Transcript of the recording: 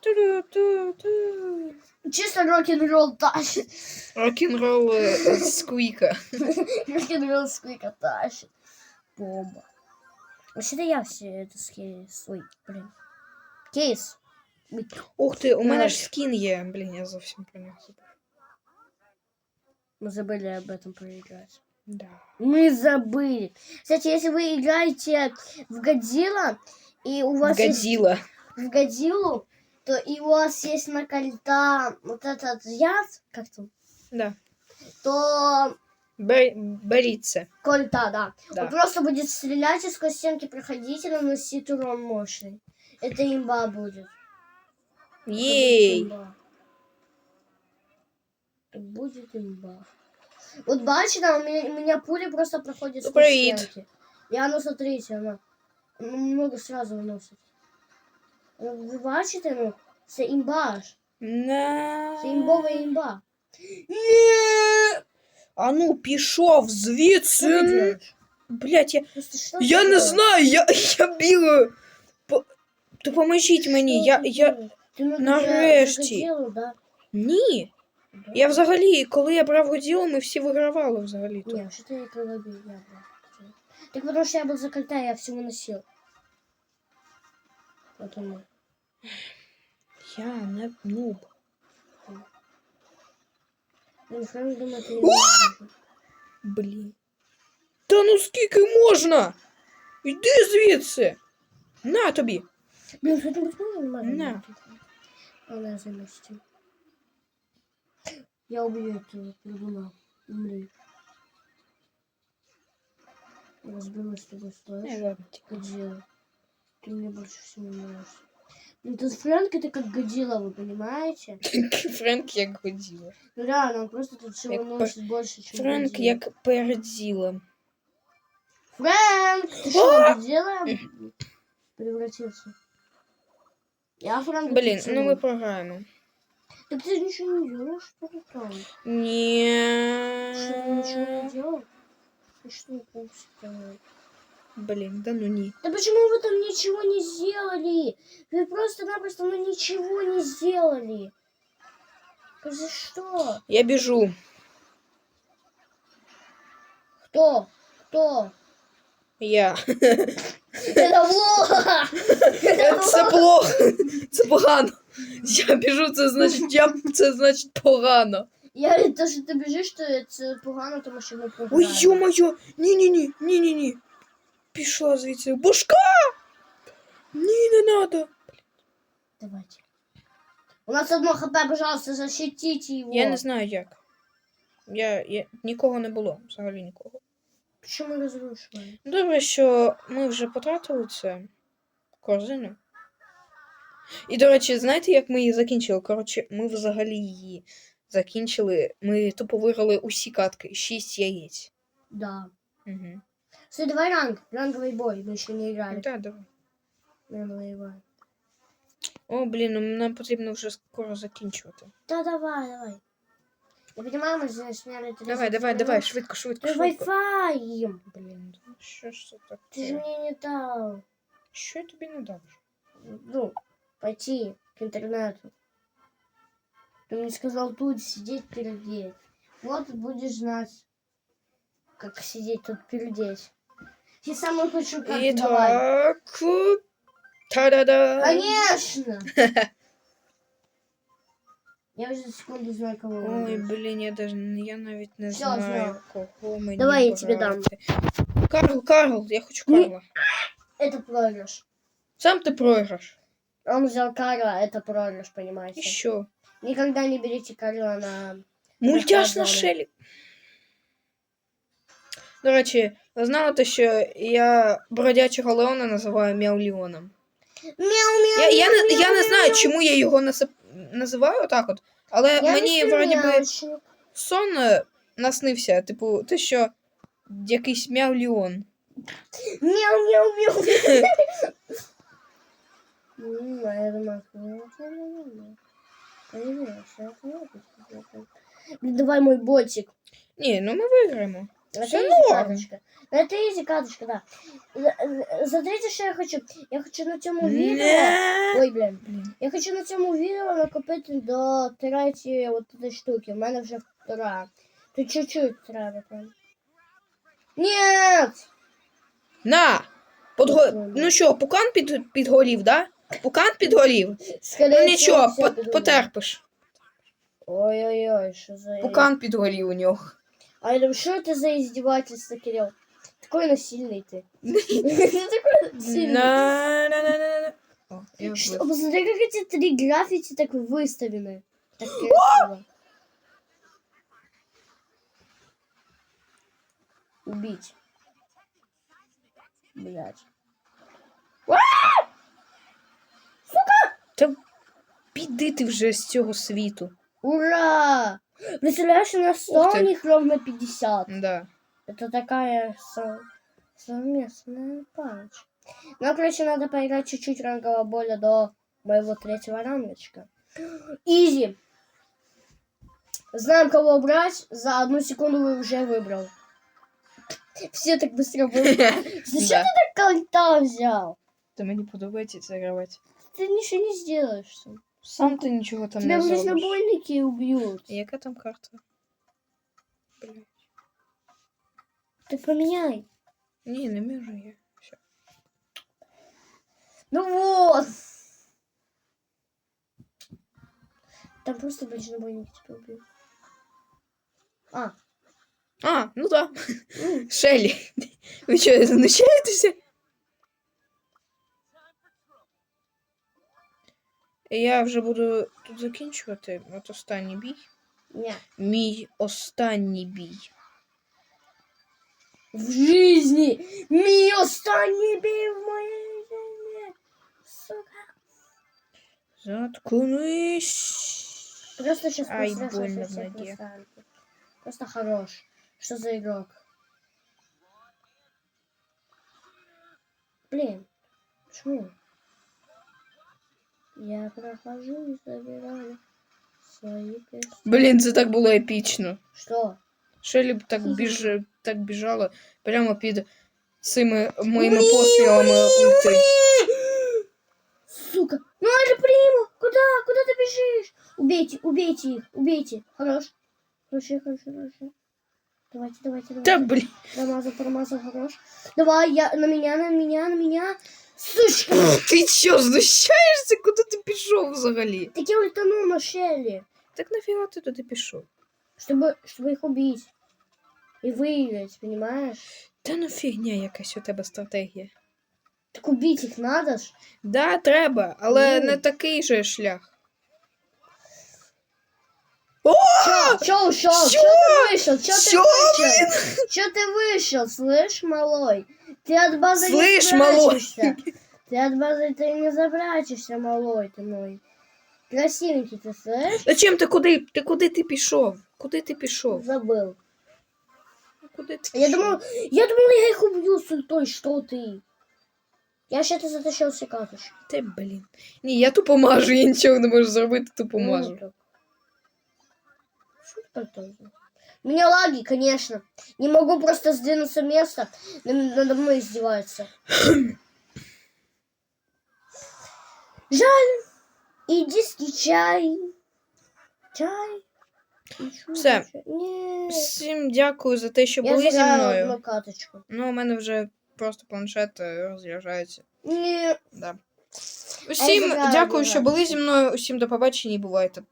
Ту-ду-ту-ту. Чисто рок-н-ролл тащит. Рок-н-ролл е, сквіка. Рок-н-ролл сквика тащит. Бомба. Вообще-то я все это скейс. Ой, блин. Кейс. Ух ти, у мене Давай. ж скін є. Блін, я зовсім про нього забув. Мы забыли об этом поиграть. Да. Мы забыли. Кстати, если вы играете в Годзилла, и у вас есть Годзilla. в Годзиллу, то и у вас есть на кольта вот этот яд, как там, Да. то Беріть це. кольта, да. Да. Он просто будет стрелять и сквозь стенки проходить и наносить урон мощный. Это имба будет. Это будет Єй! имба. Это будет имба. Вот бачите, у меня, у меня пули просто проходят сквозь Привет. стенки. И оно, смотрите, оно много сразу выносит. Ви бачите, ну, це імба ж. На... Це імбова імба. А ну, пішов Що ти звідси. делаєш? Блять, я, Просто що я ти не робиш? знаю, я, я бігаю. По... Допоможіть мені, Що я, ти я... робиш? Ти ну, нарешті. я загоділу, да? Ні. Да? Я взагалі, коли я брав годіло, ми всі вигравали взагалі. то. Не, что ты это лови, я брал. Так потому что я был закольта, я все выносил. Потому. Я не нуб. Ну, что я думаю, ты не О! можешь. Блін. Та ну скільки можна? Йди звідси. На тобі. Блин, что ты не можешь? На. Она заместил. Я убью эту придумал. Умри. Я разберусь, что ты Не, стоишь. ладно. Годзилла. Ты мне больше всего нравишься. Ну, тут Фрэнк это как Годзилла, вы понимаете? Френк як годіла. Ну реально, он просто тут всего Як носит больше, чем Френк Годзилла. як переділа. Фрэнк! Ты что, Годзилла превратился? Я Фрэнк. Блін, ты ну ми чего? програємо. Так ты же ничего не делаешь, что ты там? Что ты ничего не Ні. делал? Ты что, пупсик давай? Блін, да ну ні. Да почему вы там ничего не сделали? Вы просто-напросто ну ничего не сделали. Да За что? Я біжу. Кто? Кто? Я. Это плохо! Это Це плохо. Це погано. Я біжу, це значить я це значить погано. Я то, що ти біжиш, то це погано, тому що ми Ой, програємо. ё-моё! Ні-ні-ні, ні-ні-ні. Пішла звідси. Бушка! Ні, не надо. Давайте. У нас одно хп, пожалуйста, защитите его. Я не знаю як. Я, я... Нікого не було, взагалі нікого. Почему разрушили? Добре, що ми вже потратили це корзину. І, до речі, знаєте, як ми її закінчили? Коротше, ми взагалі її закінчили. Ми тупо виграли усі катки, 6 яєць. Да. Угу. Все, давай ранг. Ранговый бой. Мы еще не играли. Так, давай. Ранговый бой. О, блін, ну нам потрібно вже скоро закінчувати. Да, давай, давай. Я понимаю, мы здесь сняли 30 Давай, давай, минут. давай, швидко, швидко, Да швидко. Wi-Fi! Блін, ну що ж це Ты же таке? мне не дал. Що я тобі не дав? Ну, пойти к интернету. Ты мне сказал тут сидеть, пердеть. Вот будешь знать, как сидеть тут пердеть. Я самую хочу карту І давай. так. Та-да-да. Конечно! Я уже за секунду знаю, кого Ой, выбрать. блін, я даже я навіть не Всё, знаю, знаю. кого мені Давай я тебе дам. брати. Карл, Карл, я хочу Ні. Карла. Это проигрыш. Сам ти програш. Он взял Карла, это проигрыш, І понимаете? що? Никогда не берите Карла на... Мультяшна Розказали. Шелі. До речі, ви знали те, що я бродячого Леона називаю Мяуліоном? Я, я, не, я не знаю, чому я його насип... називаю так от, але Я мені не вроді би сон е, наснився, типу, те, що якийсь Мяуліон. Мяу-мяу-мяу. М, а я думаю, Конечно, это не будет. Блин, Давай мой ботик. Ні, ну ми виграємо. Это Всё изи норм. каточка. Ну, Это изи каточка, да. За- Смотрите, что я хочу. Я хочу на цьому відео. Не. Ой, блін. Блін. Я хочу на цьому відео накопити до третьої от цієї штуки. У мене вже втора. Тут чуть-чуть треба там. Нет! На! Подго... Ну що, пукан під... підгорів, да? Пукан підгорів? Скорее Ну нічого, всего, всё пот- підгоріло. потерпиш. Ой-ой-ой, що за... Пукан підгорів у нього. А я думаю, что это за издевательство, Кирилл? Такой насильный ты. Такой насильный. Посмотри, как эти три граффити так выставлены. Так красиво. Убить. Блять. Та піди ти вже з цього світу. Ура! Представляешь, у нас 100, Ух у них ровно 50. Да. Это такая со- совместная панч. Ну, короче, надо поиграть чуть-чуть рангового боля до моего третьего рангочка. Изи. Знаем, кого брать. За одну секунду вы уже выбрал. Все так быстро выбрали. Зачем Да. ты так конта взял? Та мені подобається це гравати. Ты ничего не сделаешь. сам. Сам ти нічого там Тебя не зробиш. ближнебойники убьют. Яка там карта? Бля. Ты поменяй. Ні, не можу я. Все. Ну вот. Там просто ближнебойники тебя убьют. А, А, ну да. м, Шелі. Ви що, знущаєтеся? Я вже буду тут закінчувати. От останній бій. не. Мій останній бій. В жизни мій останній бій в моїй житті. Сука. Заткнись. Просто сейчас Ай, пострашился больно в всех ноге. наставников. Просто хорош. Что за игрок? Блин. Почему? Я прохожу и забираю свои персонажи. Блін, це так було епічно. Что? Шелі б так біж... так біжала прямо під цими моїми пострілами ульти. Сука! Ну это прямо! Куда? Куда ты бежишь? Убейте, убейте их, убейте. Хорош. Хорошо, хорошо, хорошо. Давайте, давайте, Та давайте. блін. Промазал, промазал, хорош. Давай, я на меня, на меня, на меня. Сучка! Ти що, знущаєшся? Куди ти пішов взагалі? Так я ультанул на Шелли, Так нафіга ти туди пішов? чтобы, чтобы их убить. И выиграть, понимаешь? Та ну фігня якась у тебе стратегія. Так убить их надо ж. Да, треба, але Ну. не такий же шлях. Чё, чё ушел? Чё? Чё ты вышел? Чё ты Чё, вышел? Чё ты вышел? Слышь, малой? Ты от базы Слышь, не малой. спрячешься. Ты от базы ты не забрачешься, малой ты мой. Красивенький ты, слышь? Зачем ти куди? Ти куди ти пішов? Куди ти пішов? Забыл. Куди ти Я пішов? думал, я думал, я их убью с ультой, что ты? Я сейчас затащил все катушки. Ти, блін. Ні, я тупо мажу, я нічого не можу зробити, тупо Ну, мажу. так. Что ты тоже? У меня лаги, конечно. Не могу просто сдвинуться с места. На- Надо мной издеваются. Жаль. Иди скачай. Чай. Ничего Все. больше. Нет. Всім дякую за те, що Я були зі сыграла мною. одну каточку. Ну, у мене вже просто планшет е, розряджається. Нет. Да. Усім зіграю, дякую, що зіграю. були зі мною. Усім до побачення і бувайте.